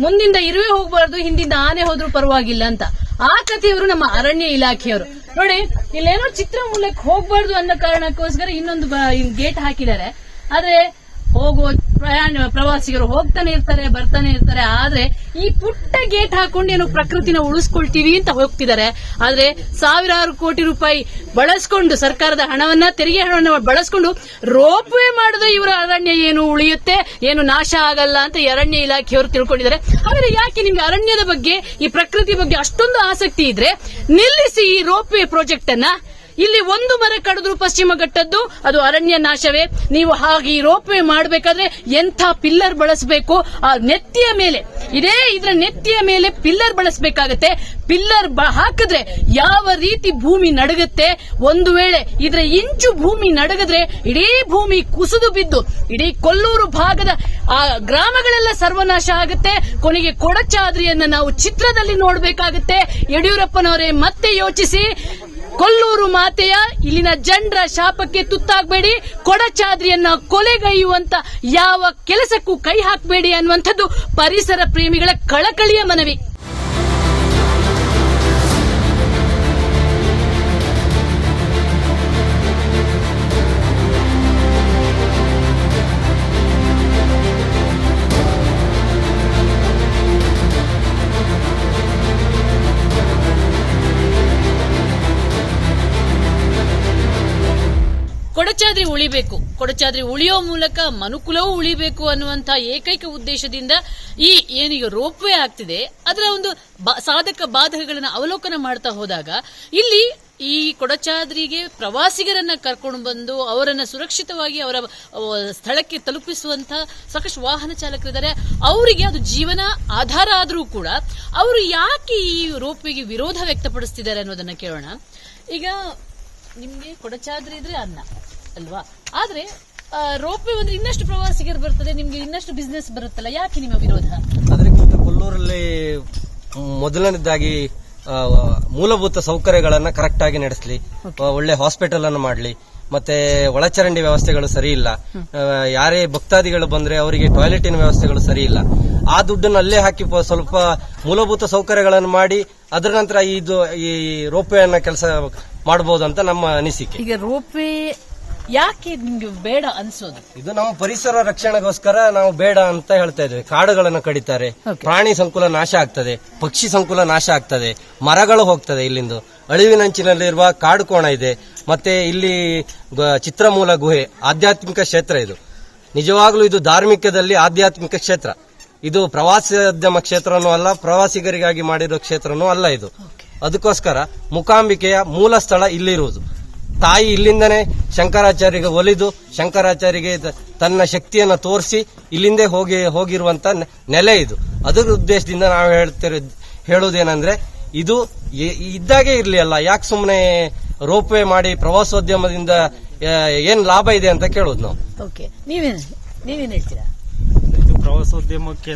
ಮುಂದಿಂದ ಇರುವೆ ಹೋಗ್ಬಾರ್ದು, ಹಿಂದಿಂದ ಆನೆ ಹೋದ್ರೂ ಪರವಾಗಿಲ್ಲ ಅಂತ. ಆ ಕಥೆಯವರು ನಮ್ಮ ಅರಣ್ಯ ಇಲಾಖೆಯವರು. ನೋಡಿ, ಇಲ್ಲೇನೋ ಚಿತ್ರ ಮೂಲಕ ಹೋಗ್ಬಾರ್ದು ಅನ್ನೋ ಕಾರಣಕ್ಕೋಸ್ಕರ ಇನ್ನೊಂದು ಗೇಟ್ ಹಾಕಿದ್ದಾರೆ. ಆದ್ರೆ ಹೋಗುವ ಪ್ರಯಾಣ ಪ್ರವಾಸಿಗರು ಹೋಗ್ತಾನೆ ಇರ್ತಾರೆ, ಬರ್ತಾನೆ ಇರ್ತಾರೆ. ಆದ್ರೆ ಈ ಪುಟ್ಟ ಗೇಟ್ ಹಾಕೊಂಡು ಏನು ಪ್ರಕೃತಿನ ಉಳಿಸ್ಕೊಳ್ತೀವಿ ಅಂತ ಹೋಗ್ತಿದ್ದಾರೆ. ಆದ್ರೆ ಸಾವಿರಾರು ಕೋಟಿ ರೂಪಾಯಿ ಬಳಸ್ಕೊಂಡು ಸರ್ಕಾರದ ಹಣವನ್ನ, ತೆರಿಗೆ ಹಣವನ್ನ ಬಳಸ್ಕೊಂಡು ರೋಪ್ ವೇ ಮಾಡಿದ್ರೆ ಇವರ ಅರಣ್ಯ ಏನು ಉಳಿಯುತ್ತೆ, ಏನು ನಾಶ ಆಗಲ್ಲ ಅಂತ ಅರಣ್ಯ ಇಲಾಖೆಯವರು ತಿಳ್ಕೊಂಡಿದ್ದಾರೆ. ಆದ್ರೆ ಯಾಕೆ ನಿಮ್ಗೆ ಅರಣ್ಯದ ಬಗ್ಗೆ, ಈ ಪ್ರಕೃತಿ ಬಗ್ಗೆ ಅಷ್ಟೊಂದು ಆಸಕ್ತಿ ಇದ್ರೆ ನಿಲ್ಲಿಸಿ ಈ ರೋಪ್ ವೇ ಪ್ರಾಜೆಕ್ಟ್ ಅನ್ನ? ಇಲ್ಲಿ ಒಂದು ಮರ ಕಡಿದ್ರು ಪಶ್ಚಿಮ ಘಟ್ಟದ್ದು, ಅದು ಅರಣ್ಯ ನಾಶವೇ. ನೀವು ಹಾಗೆ ಈ ರೋಪ್ವೇ ಮಾಡಬೇಕಾದ್ರೆ ಎಂಥ ಪಿಲ್ಲರ್ ಬಳಸಬೇಕು? ಆ ನೆತ್ತಿಯ ಮೇಲೆ. ಇದೇ ಇದರ ನೆತ್ತಿಯ ಮೇಲೆ ಪಿಲ್ಲರ್ ಬಳಸಬೇಕಾಗತ್ತೆ. ಪಿಲ್ಲರ್ ಹಾಕಿದ್ರೆ ಯಾವ ರೀತಿ ಭೂಮಿ ನಡಗುತ್ತೆ? ಒಂದು ವೇಳೆ ಇದರ ಇಂಚು ಭೂಮಿ ನಡಗಿದ್ರೆ ಇಡೀ ಭೂಮಿ ಕುಸಿದು ಬಿದ್ದು, ಇಡೀ ಕೊಲ್ಲೂರು ಭಾಗದ ಆ ಗ್ರಾಮಗಳೆಲ್ಲ ಸರ್ವನಾಶ ಆಗುತ್ತೆ. ಕೊನೆಗೆ ಕೊಡಚಾದ್ರಿಯನ್ನ ನಾವು ಚಿತ್ರದಲ್ಲಿ ನೋಡಬೇಕಾಗುತ್ತೆ. ಯಡಿಯೂರಪ್ಪನವರೇ ಮತ್ತೆ ಯೋಚಿಸಿ. ಕೊಲ್ಲೂರು ಮಾತೆಯ ಇಲ್ಲಿನ ಜನರ ಶಾಪಕ್ಕೆ ತುತ್ತಾಗಬೇಡಿ, ಕೊಡಚಾದ್ರಿಯನ್ನ ಕೊಲೆಗೈಯುವಂತ ಯಾವ ಕೆಲಸಕ್ಕೂ ಕೈ ಹಾಕಬೇಡಿ ಅನ್ನುವಂಥದ್ದು ಪರಿಸರ ಪ್ರೇಮಿಗಳ ಕಳಕಳಿಯ ಮನವಿ. ಕೊಡಚಾದ್ರಿ ಉಳಿಬೇಕು. ಕೊಡಚಾದ್ರಿ ಉಳಿಯೋ ಮೂಲಕ ಮನುಕುಲವೂ ಉಳಿಬೇಕು ಅನ್ನುವಂತ ಏಕೈಕ ಉದ್ದೇಶದಿಂದ ಈ ಏನೀಗ ರೋಪ್ವೇ ಆಗ್ತಿದೆ, ಅದರ ಒಂದು ಸಾಧಕ ಬಾಧಕಗಳನ್ನು ಅವಲೋಕನ ಮಾಡ್ತಾ ಹೋದಾಗ ಇಲ್ಲಿ ಈ ಕೊಡಚಾದ್ರಿಗೆ ಪ್ರವಾಸಿಗರನ್ನ ಕರ್ಕೊಂಡು ಬಂದು ಅವರನ್ನ ಸುರಕ್ಷಿತವಾಗಿ ಅವರ ಸ್ಥಳಕ್ಕೆ ತಲುಪಿಸುವಂತ ಸಾಕಷ್ಟು ವಾಹನ ಚಾಲಕರಿದ್ದಾರೆ ಅವರಿಗೆ ಅದು ಜೀವನ ಆಧಾರ ಆದರೂ ಕೂಡ ಅವರು ಯಾಕೆ ಈ ರೋಪ್ವೆಗೆ ವಿರೋಧ ವ್ಯಕ್ತಪಡಿಸ್ತಿದ್ದಾರೆ ಅನ್ನೋದನ್ನ ಕೇಳೋಣ. ಈಗ ನಿಮ್ಗೆ ಕೊಡಚಾದ್ರಿ ಇದ್ರೆ ಅನ್ನ. ಅಲ್ವಾ? ಆದ್ರೆ ರೋಪ್ವೇ ಬಂದ್ರೆ ಇನ್ನಷ್ಟು ಪ್ರವಾಸಿಗರು ಬರ್ತದೆ ನಿಮ್ಗೆ ಇನ್ನಷ್ಟು ಬಿಸ್ನೆಸ್ ಬರುತ್ತಲ್ಲ ಯಾಕೆ ನಿಮ್ಮ ವಿರೋಧ? ಅದಕ್ಕಿಂತ ಕೊಲ್ಲೂರಲ್ಲಿ ಮೊದಲನೇದಾಗಿ ಮೂಲಭೂತ ಸೌಕರ್ಯಗಳನ್ನ ಕರೆಕ್ಟ್ ಆಗಿ ನಡೆಸಲಿ. ಒಳ್ಳೆ ಹಾಸ್ಪಿಟಲ್ ಅನ್ನು ಮಾಡಲಿ. ಮತ್ತೆ ಒಳಚರಂಡಿ ವ್ಯವಸ್ಥೆಗಳು ಸರಿ ಇಲ್ಲ. ಯಾರೇ ಭಕ್ತಾದಿಗಳು ಬಂದ್ರೆ ಅವರಿಗೆ ಟಾಯ್ಲೆಟಿನ ವ್ಯವಸ್ಥೆಗಳು ಸರಿ ಇಲ್ಲ. ಆ ದುಡ್ಡನ್ನು ಅಲ್ಲೇ ಹಾಕಿ ಸ್ವಲ್ಪ ಮೂಲಭೂತ ಸೌಕರ್ಯಗಳನ್ನು ಮಾಡಿ ಅದರ ನಂತರ ಇದು ಈ ರೋಪ್ವೇ ಅನ್ನ ಕೆಲಸ ಮಾಡಬಹುದು ಅಂತ ನಮ್ಮ ಅನಿಸಿಕೆ. ಈಗ ರೋಪ್ವೇ ಯಾಕೆ ನಿಮ್ಗೆ ಬೇಡ ಅನ್ಸೋದು? ಇದು ನಮ್ಮ ಪರಿಸರ ರಕ್ಷಣೆಗೋಸ್ಕರ ನಾವು ಬೇಡ ಅಂತ ಹೇಳ್ತಾ ಇದ್ದೇವೆ. ಕಾಡುಗಳನ್ನು ಕಡಿತಾರೆ ಪ್ರಾಣಿ ಸಂಕುಲ ನಾಶ ಆಗ್ತದೆ ಪಕ್ಷಿ ಸಂಕುಲ ನಾಶ ಆಗ್ತದೆ ಮರಗಳು ಹೋಗ್ತದೆ ಇಲ್ಲಿಂದು. ಅಳಿವಿನಂಚಿನಲ್ಲಿರುವ ಕಾಡು ಕೋಣ ಇದೆ ಮತ್ತೆ ಇಲ್ಲಿ ಚಿತ್ರಮೂಲ ಗುಹೆ ಆಧ್ಯಾತ್ಮಿಕ ಕ್ಷೇತ್ರ ಇದು. ನಿಜವಾಗ್ಲೂ ಇದು ಧಾರ್ಮಿಕದಲ್ಲಿ ಆಧ್ಯಾತ್ಮಿಕ ಕ್ಷೇತ್ರ. ಇದು ಪ್ರವಾಸೋದ್ಯಮ ಕ್ಷೇತ್ರನೂ ಅಲ್ಲ ಪ್ರವಾಸಿಗರಿಗಾಗಿ ಮಾಡಿರೋ ಕ್ಷೇತ್ರನೂ ಅಲ್ಲ ಇದು. ಅದಕ್ಕೋಸ್ಕರ ಮುಕಾಂಬಿಕೆಯ ಮೂಲ ಸ್ಥಳ ಇಲ್ಲಿರುವುದು. ತಾಯಿ ಇಲ್ಲಿಂದನೇ ಶಂಕರಾಚಾರ್ಯಗೆ ಒಲಿದು ಶಂಕರಾಚಾರ್ಯಗೆ ತ- ತನ್ನ ಶಕ್ತಿಯನ್ನು ತೋರಿಸಿ ಇಲ್ಲಿಂದೇ ಹೋಗಿ ಹೋಗಿರುವಂತ ನೆಲೆ ಇದು. ಅದರ ಉದ್ದೇಶದಿಂದ ನಾವು ಹೇಳ್ತಿರೋ ಹೇಳೋದೇನೆಂದರೆ ಇದು ಇದ್ದಾಗೆ ಇರಲಿ ಅಲ್ಲ. ಯಾಕೆ ಸುಮ್ಮನೆ ರೋಪ್ ವೇ ಮಾಡಿ ಪ್ರವಾಸೋದ್ಯಮದಿಂದ ಏನು ಲಾಭ ಇದೆ ಅಂತ ಕೇಳೋದು ನಾವು. ಓಕೆ. ನೀವೇನ್ ಹೇಳ್ತೀರಾ? ಇದು ಪ್ರವಾಸೋದ್ಯಮಕ್ಕೆ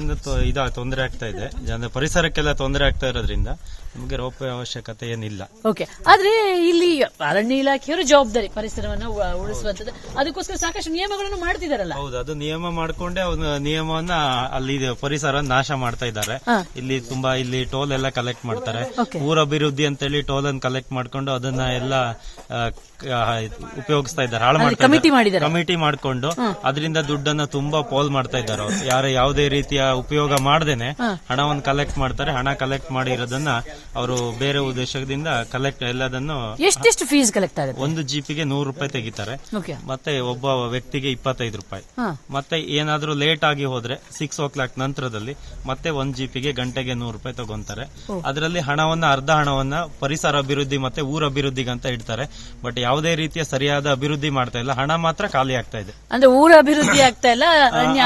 ಇದ ತೊಂದರೆ ಆಗ್ತಾ ಇದೆ. ಅಂದ್ರೆ ಪರಿಸರಕ್ಕೆಲ್ಲ ತೊಂದರೆ ಆಗ್ತಾ ಇರೋದ್ರಿಂದ ನಮಗೆ ರೋಪೆ ಅವಶ್ಯಕತೆ ಏನಿಲ್ಲ. ಓಕೆ ಆದ್ರೆ ಇಲ್ಲಿ ಅರಣ್ಯ ಇಲಾಖೆಯವರು ಜವಾಬ್ದಾರಿ ಪರಿಸರವನ್ನು ಉ- ಉಳಿಸುವಂತದ್ದು. ಅದಕ್ಕೋಸ್ಕರ ಸಾಕಷ್ಟು ನಿಯಮಗಳನ್ನು ಮಾಡ್ತಿದಾರಲ್ಲ. ಹೌದು ಅದು ನಿಯಮ ಮಾಡ್ಕೊಂಡೆ ಅವನು ನಿಯಮವನ್ನ ಅಲ್ಲಿ ಇದು ಪರಿಸರ ನಾಶ ಮಾಡ್ತಾ ಇದ್ದಾರೆ. ಹಾ. ಇಲ್ಲಿ ತುಂಬಾ ಇಲ್ಲಿ ಟೋಲ್ ಎಲ್ಲ ಕಲೆಕ್ಟ್ ಮಾಡ್ತಾರೆ. Okay. ಊರ ಅಭಿವೃದ್ಧಿ ಅಂತೇಳಿ ಟೋಲ್ ಅನ್ನು ಕಲೆಕ್ಟ್ ಮಾಡ್ಕೊಂಡು ಅದನ್ನ ಎಲ್ಲ ಆ, ಕ- ಆ, ಉಪಯೋಗಿಸ್ತಾ ಇದ್ದಾರೆ. ಹಾಳು ಮಾಡ್ತಾ ಕಮಿಟಿ. ಮಾಡಿದ್ದಾರೆ. ಕಮಿಟಿ ಮಾಡ್ಕೊಂಡು ಅದರಿಂದ ದುಡ್ಡನ್ನ ತುಂಬಾ ಪೋಲ್ ಮಾಡ್ತಾ ಇದ್ದಾರೆ ಅವ್ರು. ಯಾರು ಯಾವುದೇ ರೀತಿಯ ಉಪಯೋಗ ಮಾಡ್ದೇನೆ ಹಣವನ್ನು ಕಲೆಕ್ಟ್ ಮಾಡ್ತಾರೆ. ಹಣ ಕಲೆಕ್ಟ್ ಮಾಡಿರೋದನ್ನ ಅವರು ಬೇರೆ ಉದ್ದೇಶದಿಂದ ಕಲೆಕ್ಟ್ ಎಲ್ಲದನ್ನು ಎಷ್ಟೆಷ್ಟು ಫೀಸ್ ಕಲೆಕ್ಟ್ ಆಗುತ್ತೆ? ಒಂದು ಜಿಪಿಗೆ ನೂರು ರೂಪಾಯಿ ತೆಗಿತಾರೆ. ಮತ್ತೆ ಒಬ್ಬ ವ್ಯಕ್ತಿಗೆ ಇಪ್ಪತ್ತೈದು ರೂಪಾಯಿ. ಮತ್ತೆ ಏನಾದ್ರೂ ಲೇಟ್ ಆಗಿ ಹೋದ್ರೆ ಸಿಕ್ಸ್ ಓ ಕ್ಲಾಕ್ ನಂತರದಲ್ಲಿ ಮತ್ತೆ ಒಂದ್ ಜಿಪಿಗೆ ಗಂಟೆಗೆ ನೂರು ರೂಪಾಯಿ ತಗೊಂತಾರೆ. ಅದರಲ್ಲಿ ಹಣವನ್ನ ಅರ್ಧ ಹಣವನ್ನ ಪರಿಸರ ಅಭಿವೃದ್ಧಿ ಮತ್ತೆ ಊರ ಅಭಿವೃದ್ಧಿಗೆ ಅಂತ ಇಡ್ತಾರೆ. ಬಟ್ ಯಾವುದೇ ರೀತಿಯ ಸರಿಯಾದ ಅಭಿವೃದ್ಧಿ ಮಾಡ್ತಾ ಇಲ್ಲ. ಹಣ ಮಾತ್ರ ಖಾಲಿ ಆಗ್ತಾ ಇದೆ. ಅಂದ್ರೆ ಊರ ಅಭಿವೃದ್ಧಿ ಆಗ್ತಾ ಇಲ್ಲ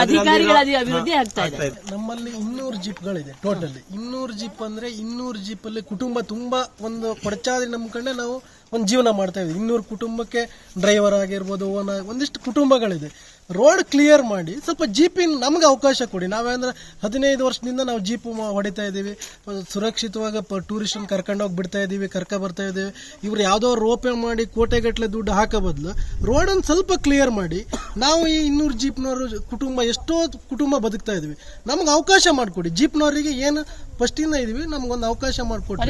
ಅಧಿಕಾರಿಗಳ ಅಧಿ- ಅಭಿವೃದ್ಧಿ ಆಗ್ತಾ ಇದೆ. ನಮ್ಮಲ್ಲಿ ಇನ್ನೂರು ಜೀಪ್ಗಳಿದೆ ಟೋಟಲ್ ಇನ್ನೂರು ಜಿಪ್ ಅಂದ್ರೆ ಇನ್ನೂರು ಜೀಪ್ ಅಲ್ಲಿ ಕುಟುಂಬ ತುಂಬಾ ಒಂದು ಕೊಡಚಾದ್ರಿ ನಂಬ್ಕೊಂಡೆ ನಾವು ಒಂದು ಜೀವನ ಮಾಡ್ತಾ ಇದ್ದೀವಿ. ಇನ್ನೂರು ಕುಟುಂಬಕ್ಕೆ ಡ್ರೈವರ್ ಆಗಿರ್ಬೋದು ಓನ್ ಒಂದಿಷ್ಟು ಕುಟುಂಬಗಳಿದೆ. ರೋಡ್ ಕ್ಲಿಯರ್ ಮಾಡಿ ಸ್ವಲ್ಪ ಜೀಪಿನ ನಮ್ಗೆ ಅವಕಾಶ ಕೊಡಿ. ನಾವೇಂದ್ರೆ ಹದಿನೈದು ವರ್ಷದಿಂದ ನಾವು ಜೀಪ್ ಹೊಡಿತಾ ಇದ್ದೀವಿ. ಸುರಕ್ಷಿತವಾಗಿ ಕರ್ಕೊಂಡು ಕರ್ಕೊಂಡೋಗಿ ಬಿಡ್ತಾ ಇದ್ದೀವಿ ಕರ್ಕ ಬರ್ತಾ ಇದ್ದೀವಿ. ಇವ್ರು ಯಾವುದೋ ರೋಪೆ ಮಾಡಿ ಕೋಟೆಗಟ್ಟಲೆ ದುಡ್ಡು ಹಾಕೋ ಬದಲು ರೋಡನ್ನು ಸ್ವಲ್ಪ ಕ್ಲಿಯರ್ ಮಾಡಿ ನಾವು ಈ ಇನ್ನೂರು ಜೀಪ್ನವರು ಕುಟುಂಬ ಎಷ್ಟೋ ಕುಟುಂಬ ಬದುಕ್ತಾ ಇದೀವಿ ನಮ್ಗೆ ಅವಕಾಶ ಮಾಡಿಕೊಡಿ. ಜೀಪ್ನವರಿಗೆ ಏನು ಫಸ್ಟಿಂದ ಇದೀವಿ ನಮ್ಗೊಂದು ಅವಕಾಶ ಮಾಡಿಕೊಡಿ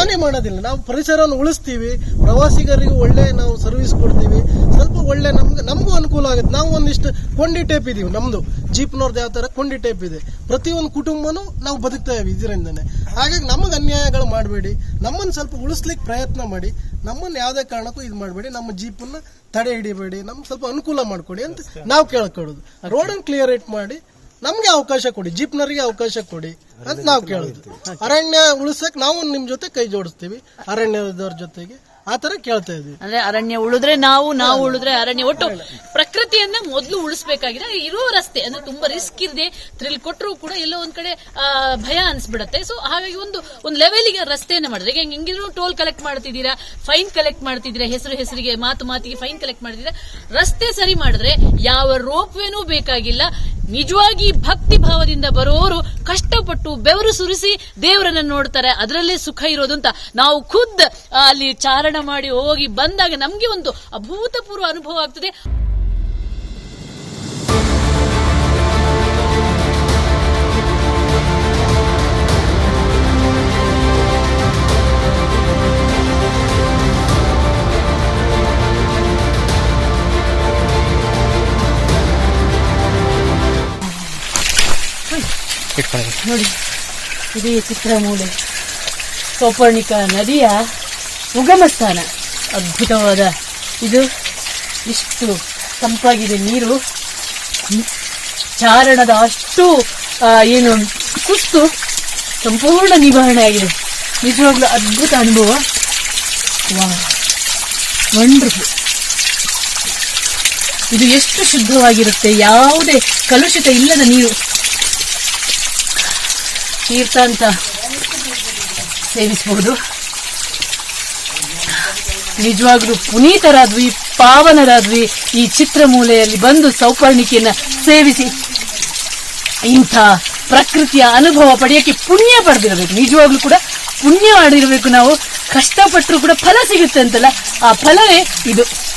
ಹಾನಿ ಮಾಡೋದಿಲ್ಲ. ನಾವು ಪರಿಸರವನ್ನು ಉಳಿಸ್ತೀವಿ. ಪ್ರವಾಸಿಗರಿಗೆ ಒಳ್ಳೆ ನಾವು ಸರ್ವಿಸ್ ಕೊಡ್ತೀವಿ. ಸ್ವಲ್ಪ ಒಳ್ಳೆ ನಮ್ಗೆ ನಮಗೂ ಅನುಕೂಲ ಆಗುತ್ತೆ. ನಾವು ಒಂದಿಷ್ಟು ಕೊಂಡಿ ಟೇಪ್ ಇದೀವಿ ನಮ್ದು. ಜೀಪ್ನವ್ರದ್ದು ಯಾವ ಥರ ಕೊಂಡಿ ಟೇಪ್ ಇದೆ. ಪ್ರತಿಯೊಂದು ಕುಟುಂಬನೂ ನಾವು ಬದುಕ್ತಾ ಇದ್ದೀವಿ ಇದರಿಂದನೇ. ಹಾಗಾಗಿ ನಮಗೆ ಅನ್ಯಾಯಗಳು ಮಾಡಬೇಡಿ. ನಮ್ಮನ್ನು ಸ್ವಲ್ಪ ಉಳಿಸ್ಲಿಕ್ಕೆ ಪ್ರಯತ್ನ ಮಾಡಿ. ನಮ್ಮನ್ನು ಯಾವುದೇ ಕಾರಣಕ್ಕೂ ಇದು ಮಾಡಬೇಡಿ. ನಮ್ಮ ಜೀಪನ್ನು ತಡೆ ಹಿಡಿಬೇಡಿ. ನಮ್ಗೆ ಸ್ವಲ್ಪ ಅನುಕೂಲ ಮಾಡಿಕೊಡಿ ಅಂತ ನಾವು ಕೇಳ್ಕೊಳ್ಳೋದು. ರೋಡನ್ನು ಕ್ಲಿಯರ್ ಮಾಡಿ ನಮ್ಗೆ ಅವಕಾಶ ಕೊಡಿ ಜೀಪ್ನರಿಗೆ ಅವಕಾಶ ಕೊಡಿ ಅಂತ ನಾವು ಕೇಳಿದ್ವಿ ಅರಣ್ಯ ಉಳಿಸಕ್ ನಾವು ನಿಮ್ ಜೊತೆ ಕೈ ಜೋಡಿಸ್ತೀವಿ ಅರಣ್ಯದವ್ರ ಜೊತೆಗೆ. ಆ ತರ ಕೇಳ್ತಾ ಇದ್ವಿ. ಅಂದ್ರೆ ಅರಣ್ಯ ಉಳಿದ್ರೆ ನಾವು ನಾವು ಉಳಿದ್ರೆ ಅರಣ್ಯ. ಒಟ್ಟು ಪ್ರಕೃತಿಯನ್ನ ಮೊದಲು ಉಳಿಸ್ಬೇಕಾಗಿದೆ. ಇರೋ ರಸ್ತೆ, ಅಂದ್ರೆ ತುಂಬಾ ರಿಸ್ಕ್ ಇದೆ ಥ್ರಿಲ್ ಕೊಟ್ಟರು ಕೂಡ ಎಲ್ಲೋ ಒಂದ್ ಕಡೆ ಭಯ ಅನ್ಸ್ಬಿಡತ್ತೆ. ಸೊ ಹಾಗಾಗಿ ಒಂದು ಒಂದು ಲೆವೆಲ್ಗೆ ರಸ್ತೆಯನ್ನ ಮಾಡಿದ್ರೆ, ಈಗ ಹೆಂಗಿದ್ರು ಟೋಲ್ ಕಲೆಕ್ಟ್ ಮಾಡ್ತಿದ್ದೀರಾ ಫೈನ್ ಕಲೆಕ್ಟ್ ಮಾಡ್ತಿದ್ದೀರಾ, ಹೆಸರು ಹೆಸರಿಗೆ, ಮಾತು ಮಾತಿಗೆ ಫೈನ್ ಕಲೆಕ್ಟ್ ಮಾಡ್ತಿದ್ದೀರಾ, ರಸ್ತೆ ಸರಿ ಮಾಡಿದ್ರೆ ಯಾವ ರೋಪ್ವೇನೂ ಬೇಕಾಗಿಲ್ಲ. ನಿಜವಾಗಿ ಭಕ್ತಿ ಭಾವದಿಂದ ಬರೋರು ಕಷ್ಟಪಟ್ಟು ಬೆವರು ಸುರಿಸಿ ದೇವರನ್ನ ನೋಡ್ತಾರೆ. ಅದರಲ್ಲೇ ಸುಖ ಇರೋದು ಅಂತ ನಾವು ಖುದ್ ಅಲ್ಲಿ ಚಾರಣ ಮಾಡಿ ಹೋಗಿ ಬಂದಾಗ ನಮ್ಗೆ ಒಂದು ಅಭೂತಪೂರ್ವ ಅನುಭವ ಆಗ್ತದೆ. ನೋಡಿ ಇದೇ ಚಿತ್ರಮೂಲೆ. ಸೌಪರ್ಣಿಕ ನದಿಯ ಉಗಮ ಸ್ಥಾನ ಅದ್ಭುತವಾದ. ಇದು ಇಷ್ಟು ತಂಪಾಗಿದೆ. ನೀರು. ಚಾರಣದ ಅಷ್ಟು ಏನು ಸುಸ್ತು, ಸಂಪೂರ್ಣ ನಿವಾರಣೆ ಆಗಿದೆ. ನಿಜವಾಗ್ಲೂ ಅದ್ಭುತ ಅನುಭವ. ವಂಡರ್ಫುಲ್ ಇದು ಎಷ್ಟು ಶುದ್ಧವಾಗಿರುತ್ತೆ. ಯಾವುದೇ ಕಲುಷಿತ ಇಲ್ಲದ ನೀರು. ತೀರ್ಥ ಅಂತ ಸೇವಿಸಬಹುದು. ನಿಜವಾಗ್ಲೂ ಪುನೀತರಾದ್ವಿ, ಪಾವನರಾದ್ವಿ ಈ ಚಿತ್ರಮೂಲೆಯಲ್ಲಿ ಬಂದು ಸೌಪರ್ಣಿಕೆಯನ್ನ ಸೇವಿಸಿ. ಇಂಥ ಪ್ರಕೃತಿಯ ಅನುಭವ ಪಡೆಯಕ್ಕೆ ಪುಣ್ಯ ಪಡೆದಿರಬೇಕು. ನಿಜವಾಗ್ಲೂ ಕೂಡ ಪುಣ್ಯ ಮಾಡಿರಬೇಕು ನಾವು. ಕಷ್ಟಪಟ್ಟರು ಕೂಡ ಫಲ ಸಿಗುತ್ತೆ ಅಂತಲ್ಲ. ಆ ಫಲವೇ ಇದು.